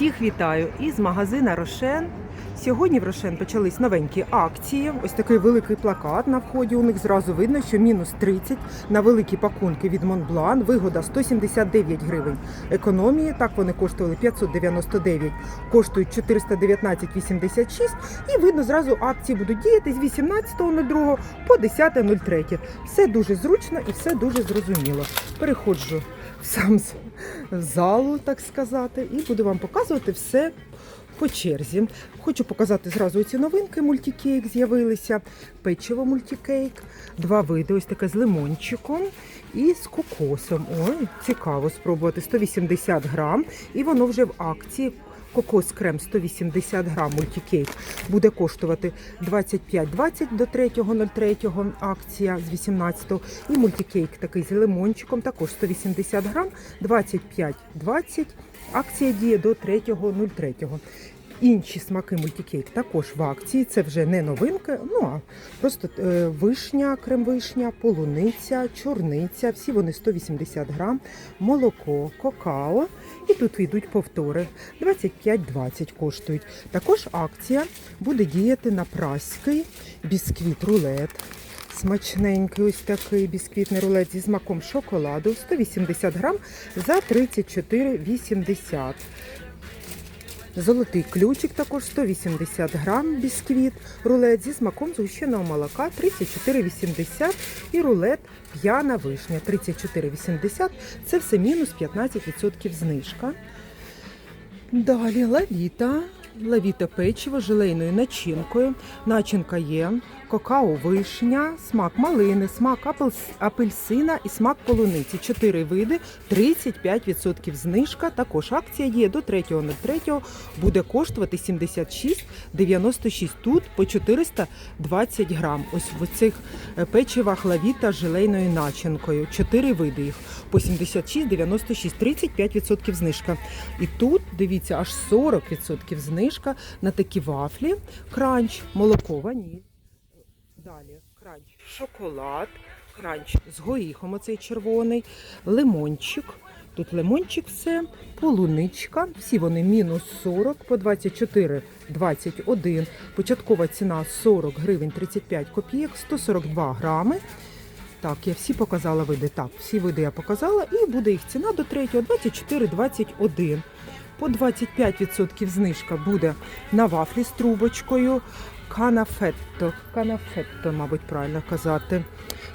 Всіх вітаю із магазина Рошен. Сьогодні в Рошен почались новенькі акції. Ось такий великий плакат на вході. У них зразу видно, що мінус 30 на великі пакунки від Монблан. Вигода 179 гривень. Економії так вони коштували 599, коштують 419,86. І видно, зразу акції будуть діяти з 18.02 по 10.03. Все дуже зручно і все дуже зрозуміло. Переходжу сам з- залу, так сказати, і буду вам показувати все по черзі. Хочу показати зразу ці новинки. Мультикейк з'явилися, печиво мультикейк, два види, ось таке з лимончиком і з кокосом. Ой, цікаво спробувати. 180 грам, і воно вже в акції. Кокос крем 180 грам мультикейк буде коштувати 25,20 до 3.03 акція з 18 І мультикейк такий з лимончиком також 180 грам 25,20 акція діє до 3.03. Інші смаки мультикейк також в акції. Це вже не новинка, ну а просто е, вишня, крем-вишня, полуниця, чорниця. Всі вони 180 грам, молоко, какао. І тут йдуть повтори. 25-20 коштують. Також акція буде діяти на праський бісквіт рулет. Смачненький ось такий бісквітний рулет зі смаком шоколаду 180 грам за 34,80. Золотий ключик також 180 грам бісквіт, рулет зі смаком згущеного молока 34,80 і рулет п'яна вишня 34,80. Це все мінус 15% знижка. Далі лавіта. Лавіта печиво з желейною начинкою. Начинка є какао вишня, смак малини, смак апельс- апельсина і смак полуниці. Чотири види, 35% знижка. Також акція є до 3.03 буде коштувати 76,96. Тут по 420 грам. Ось в цих е, печивах лавіта з желейною начинкою. Чотири види їх по 76,96, 35% знижка. І тут, дивіться, аж 40% знижка на такі вафлі. Кранч, молоко, ваніль. Далі кранч, шоколад, кранч з горіхом, оцей червоний, лимончик. Тут лимончик все, полуничка. Всі вони мінус 40 по 24, 21. Початкова ціна 40 гривень 35 копійок, 142 грами. Так, я всі показала види. Так, всі види я показала, і буде їх ціна до 3, 24, 21. По 25% знижка буде на вафлі з трубочкою. Канафетто. Канафетто, мабуть, правильно казати.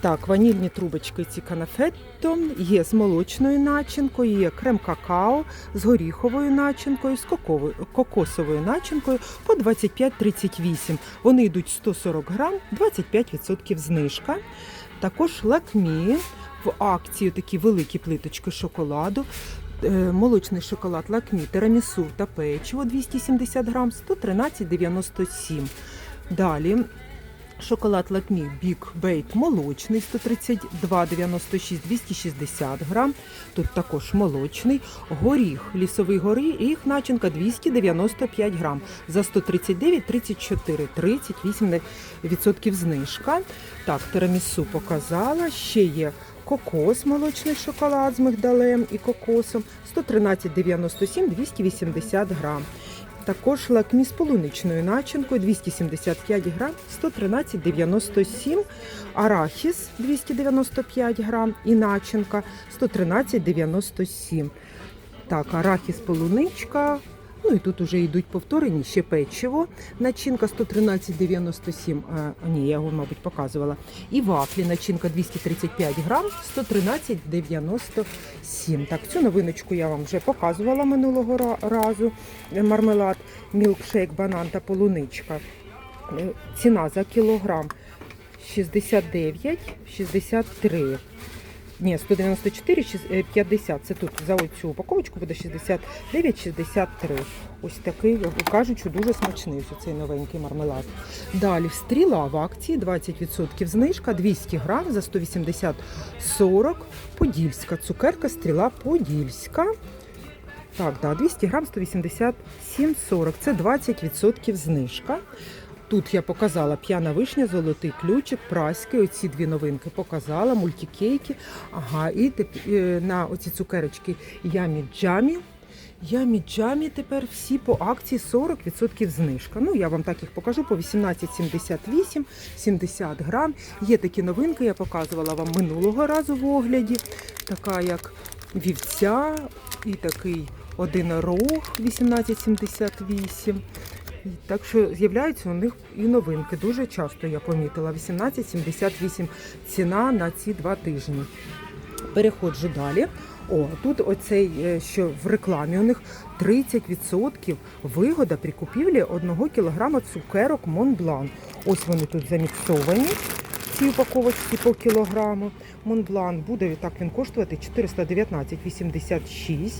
Так, ванільні трубочки ці канафетто, є з молочною начинкою, є крем какао з горіховою начинкою, з коковою, кокосовою начинкою по 25,38. Вони йдуть 140 грам, 25% знижка. Також лакмі в акції такі великі плиточки шоколаду. Е, Молочний шоколад лакмі, тирамісу та печиво 270 грам, 113,97. Далі шоколад лакмі Big Bake молочний 132,96, 260 грам. Тут також молочний. Горіх, лісовий горіх, начинка 295 грам за 139,34, 38% знижка. Так, тирамісу показала. Ще є кокос, молочний шоколад з мигдалем і кокосом 113,97, 280 грам. Також лакмі з полуничною начинкою 275 грам, 113,97, арахіс 295 грам і начинка 113,97. Так, арахіс полуничка. Ну і тут вже йдуть повторені ще печиво. Начинка 113,97. А, ні, я його, мабуть, показувала. І вафлі, начинка 235 грам, 113,97. Так, цю новиночку я вам вже показувала минулого разу. Мармелад, мілкшейк, банан та полуничка. Е, Ціна за кілограм 69,63. Ні, 194, шіс- е, 50. Це тут за оцю упаковочку буде 69,63. Ось такий, кажуть, що дуже смачний ось цей новенький мармелад. Далі стріла в акції 20% знижка, 200 грам за 180,40. Подільська цукерка, стріла Подільська. Так, да, 200 грам 187,40. Це 20% знижка. Тут я показала п'яна вишня, золотий ключик, праськи. Оці дві новинки показала, мультикейки. Ага, і е, на оці цукерочки ямі джамі. Ямі джамі тепер всі по акції 40% знижка. Ну, я вам так їх покажу по 18,78, 70 грам. Є такі новинки, я показувала вам минулого разу в огляді. Така як вівця і такий одинорог 18,78. Так що з'являються у них і новинки. Дуже часто я помітила. 18,78 ціна на ці два тижні. Переходжу далі. О, тут оцей, е, що в рекламі у них 30% вигода при купівлі 1 кг цукерок Монблан. Ось вони тут заміксовані. Ці упаковочки по кілограму. Монблан буде так він коштувати 419,86,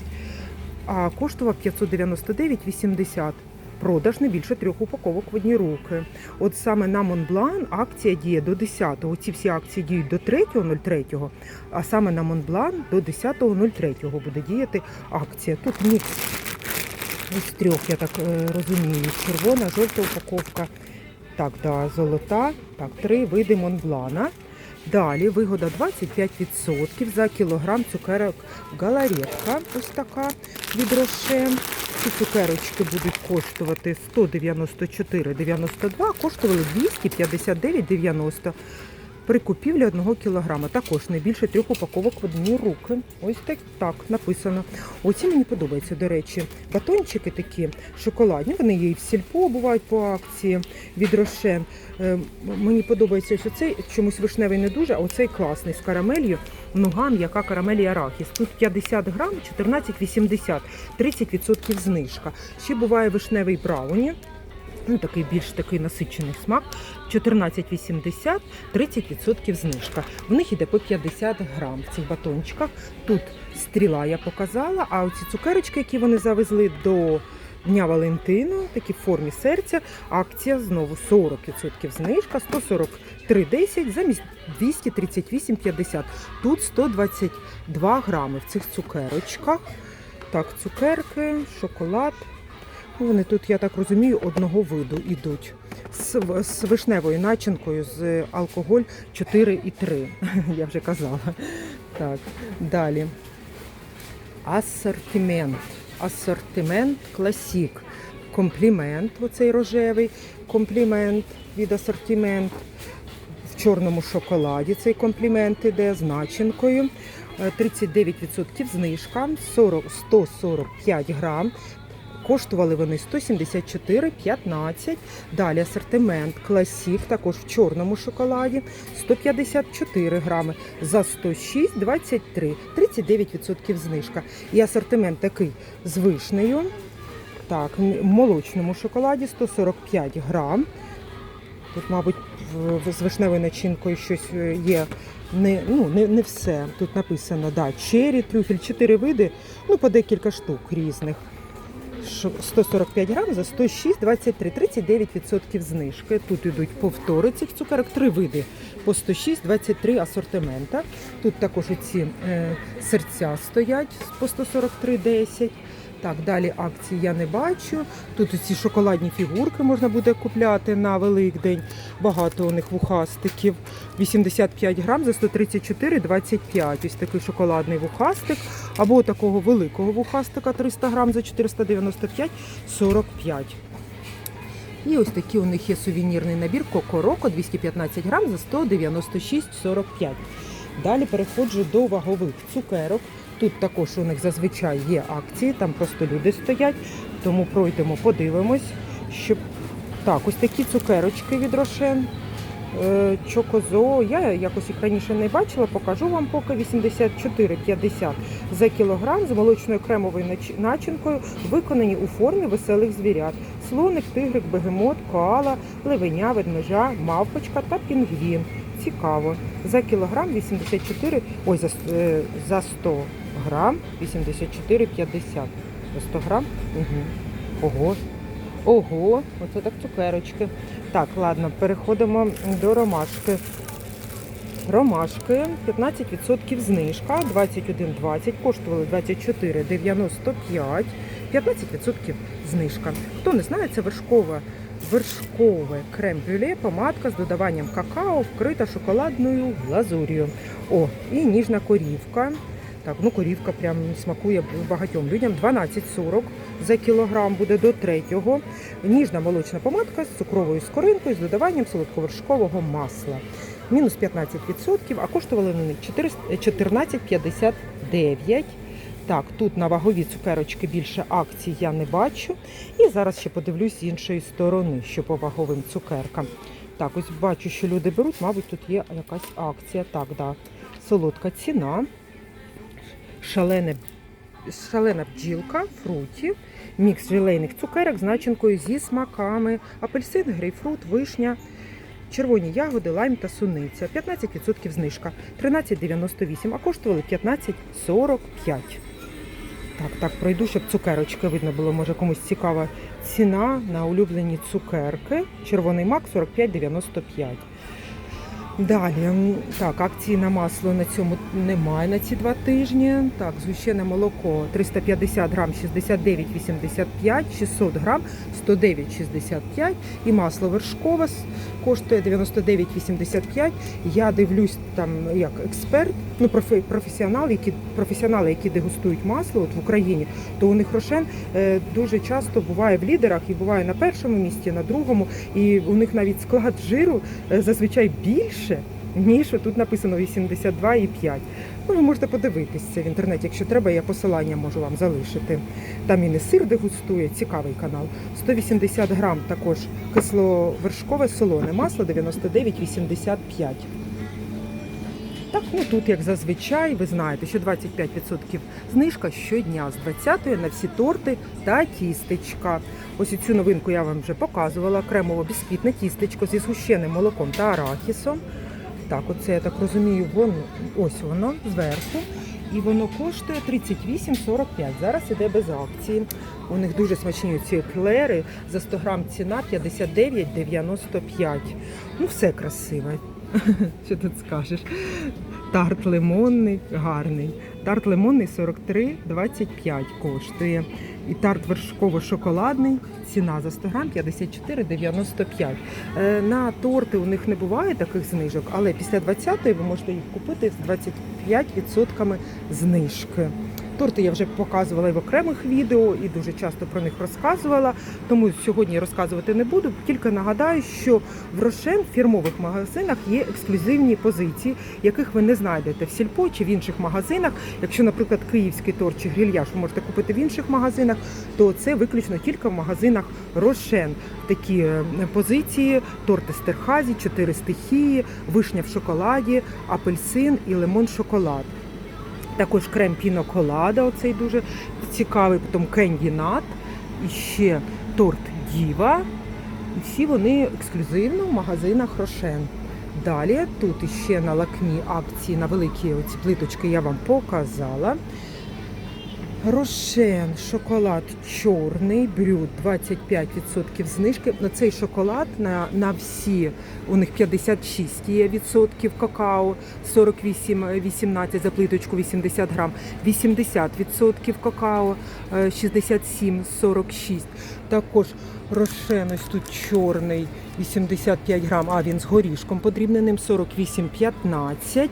а коштував 599,80. Продаж не більше трьох упаковок в одні руки. От саме на Монблан акція діє до 10-го. Ці всі акції діють до 3.03, а саме на Монблан до 10.03 буде діяти акція. Тут мікс із трьох, я так е, розумію. Червона, жовта упаковка. Так, да, золота. Так, три види Монблана. Далі вигода 25% за кілограм цукерок галаретка. Ось така від Рошен. Ці цукерочки будуть коштувати 194,92, коштували 259,90 при купівлі 1 кілограма. Також не більше трьох упаковок в одні руки. Ось так, так написано. Оці мені подобаються, до речі, батончики такі шоколадні. Вони є і в сільпо, бувають по акції від Рошен. Е, Мені подобається ось оцей, чомусь вишневий не дуже, а оцей класний з карамелью. Нуга м'яка карамель і арахіс. Тут 50 грам, 14,80, 30% знижка. Ще буває вишневий брауні. Ну, такий більш такий насичений смак. 14,80, 30% знижка. В них іде по 50 грам в цих батончиках. Тут стріла я показала, а оці цукерочки, які вони завезли до Дня Валентину, такі в формі серця, акція знову 40% знижка, 143,10 замість 238,50. Тут 122 грами в цих цукерочках. Так, цукерки, шоколад. Вони тут, я так розумію, одного виду йдуть. З, з вишневою начинкою, з алкоголь 4,3. Я вже казала. Так, далі. Асортимент. Асортимент класік. Комплімент, оцей рожевий комплімент від асортимент. В чорному шоколаді цей комплімент іде з начинкою. Е, 39% знижка, 40, 145 грам. Коштували вони 174,15. Далі асортимент класік, також в чорному шоколаді 154 грами за 106,23, 39% знижка. І асортимент такий з вишнею. Так, в молочному шоколаді 145 грам. Тут, мабуть, з вишневою начинкою щось е, є. Не, ну, не, не все. Тут написано, да, чері, трюфель, 4 види, ну, по декілька штук різних. Що 145 грам за 106,23, 39% знижки. Тут йдуть повтори цих цукерок, три види по 106,23 асортимента. Тут також ці е, серця стоять по 143,10. Так, далі акції я не бачу. Тут ці шоколадні фігурки можна буде купляти на Великдень. Багато у них вухастиків. 85 грам за 134,25. Ось такий шоколадний вухастик. Або такого великого вухастика 300 грам за 495,45. І ось такий у них є сувенірний набір Кокороко 215 грам за 196,45. Далі переходжу до вагових цукерок. Тут також у них зазвичай є акції, там просто люди стоять, тому пройдемо, подивимось. Щоб... Так, ось такі цукерочки від Рошен. Е, Чокозо. Я якось їх раніше не бачила, покажу вам поки 84,50 за кілограм з молочною кремовою начинкою, виконані у формі веселих звірят. Слоник, тигрик, бегемот, коала, левеня, ведмежа, мавпочка та пінгвін. Цікаво. За кілограм 84, ой, за, е, за 100 грам 84,50. За 100 грам? Угу. Ого. Ого, оце так цукерочки. Так, ладно, переходимо до ромашки. Ромашки 15% знижка, 21,20, коштували 24,95, 15% знижка. Хто не знає, це вершкове, вершкове крем-брюле, помадка з додаванням какао, вкрита шоколадною глазур'ю. О, і ніжна корівка. Так, ну корівка прям смакує багатьом людям. 12,40 за кілограм буде до третього. Ніжна молочна помадка з цукровою скоринкою з додаванням солодковершкового масла. Мінус 15%, а коштували вони 14,59. Так, тут на вагові цукерочки більше акцій я не бачу. І зараз ще подивлюсь з іншої сторони, що по ваговим цукеркам. Так, ось бачу, що люди беруть, мабуть, тут є якась акція. Так, да. Солодка ціна. Шалене, шалена бджілка, фруті, мікс желейних цукерок з начинкою зі смаками, апельсин, грейпфрут, вишня, червоні ягоди, лайм та суниця. 15% знижка. 13,98, а коштували 15,45. Так, так, пройду, щоб цукерочки видно було, може комусь цікава ціна на улюблені цукерки. Червоний мак 45,95. Далі, так, акції на масло на цьому немає на ці два тижні. Так, згущене молоко 350 грам 69,85, 600 грам 109,65 і масло вершкове коштує 99,85. Я дивлюсь там як експерт, ну професіонал, які професіонали, які дегустують масло от в Україні, то у них рошен е, дуже часто буває в лідерах і буває на першому місці, на другому, і у них навіть склад жиру е, зазвичай більше, ніж тут написано 82,5. Ну, ви можете подивитися в інтернеті, якщо треба, я посилання можу вам залишити. Там і не сир дегустує, цікавий канал. 180 грам також кисловершкове солоне масло 99,85. Так, ну тут, як зазвичай, ви знаєте, що 25% знижка щодня з 20 на всі торти та тістечка. Ось цю новинку я вам вже показувала. Кремово-бісквітне тістечко зі згущеним молоком та арахісом. Так, оце я так розумію, воно ось воно зверху. І воно коштує 38,45. Зараз іде без акції. У них дуже смачні ці еклери. За 100 грам ціна 59,95. Ну, все красиве. Що тут скажеш? Тарт лимонний гарний. Тарт лимонний 43,25 коштує. І тарт вершково-шоколадний. Ціна за 100 грам 54,95. Е, На торти у них не буває таких знижок, але після 20-ї ви можете їх купити з 25% знижки. Торти я вже показувала і в окремих відео, і дуже часто про них розказувала. Тому сьогодні розказувати не буду. Тільки нагадаю, що в Рошен в фірмових магазинах є ексклюзивні позиції, яких ви не знайдете в сільпо чи в інших магазинах. Якщо, наприклад, київський торт чи грильяж ви можете купити в інших магазинах, то це виключно тільки в магазинах Рошен. Такі е, позиції: торти з терхазі, чотири стихії, вишня в шоколаді, апельсин і лимон шоколад. Також крем піно колада, оцей дуже цікавий, потім кенді нат, і ще торт Діва. І всі вони ексклюзивно в магазинах Рошен. Далі тут іще на лакмі акції на великі оці плиточки я вам показала. Рошен, шоколад чорний, брюд 25% знижки. На цей шоколад на, на всі у них 56 є відсотків какао, 48,18 за плиточку 80 грам, 80% какао, е, 67,46. Також рошен ось тут чорний 85 грам, а він з горішком подрібненим 48,15.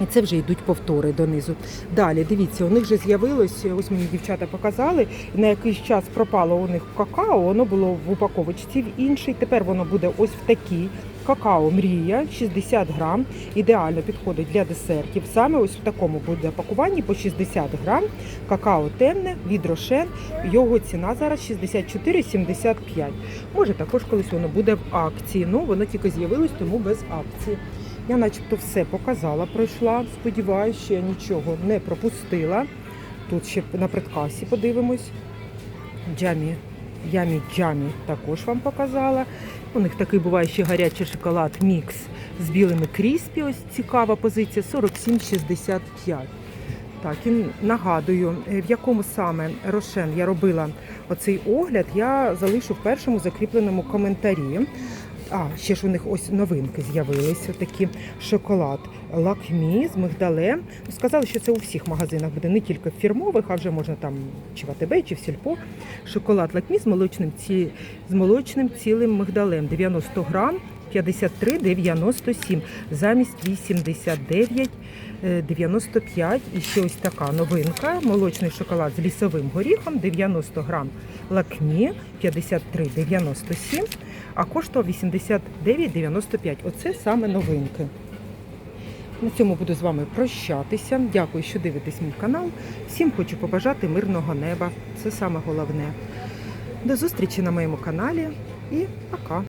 І це вже йдуть повтори донизу. Далі, дивіться, у них вже з'явилось, ось мені дівчата показали, на якийсь час пропало у них какао, воно було в упаковочці в іншій. Тепер воно буде ось в такій. Какао Мрія 60 грам, ідеально підходить для десертів. Саме ось в такому буде пакуванні по 60 грам. Какао темне від Рошен. Його ціна зараз 64,75. Може також колись воно буде в акції. Ну воно тільки з'явилось, тому без акції. Я начебто все показала, пройшла. Сподіваюся, що я нічого не пропустила. Тут ще на предкасі подивимось. Джамі, ямі джамі також вам показала. У них такий буває ще гарячий шоколад мікс з білими кріспі. Ось цікава позиція 47,65. Так, і нагадую, е, в якому саме Рошен я робила оцей огляд, я залишу в першому закріпленому коментарі. А, ще ж у них ось новинки з'явилися. Такі шоколад лакмі з мигдалем. Сказали, що це у всіх магазинах буде, не тільки в фірмових, а вже можна там чи в АТБ, чи в сільпо. Шоколад лакмі з молочним, ці... з молочним цілим мигдалем. 90 грам, 53,97 замість 89 е, 95. І ще ось така новинка. Молочний шоколад з лісовим горіхом 90 грам лакмі 53,97, а коштував 89,95. Оце саме новинки. На цьому буду з вами прощатися. Дякую, що дивитесь мій канал. Всім хочу побажати мирного неба. Це саме головне. До зустрічі на моєму каналі і пока!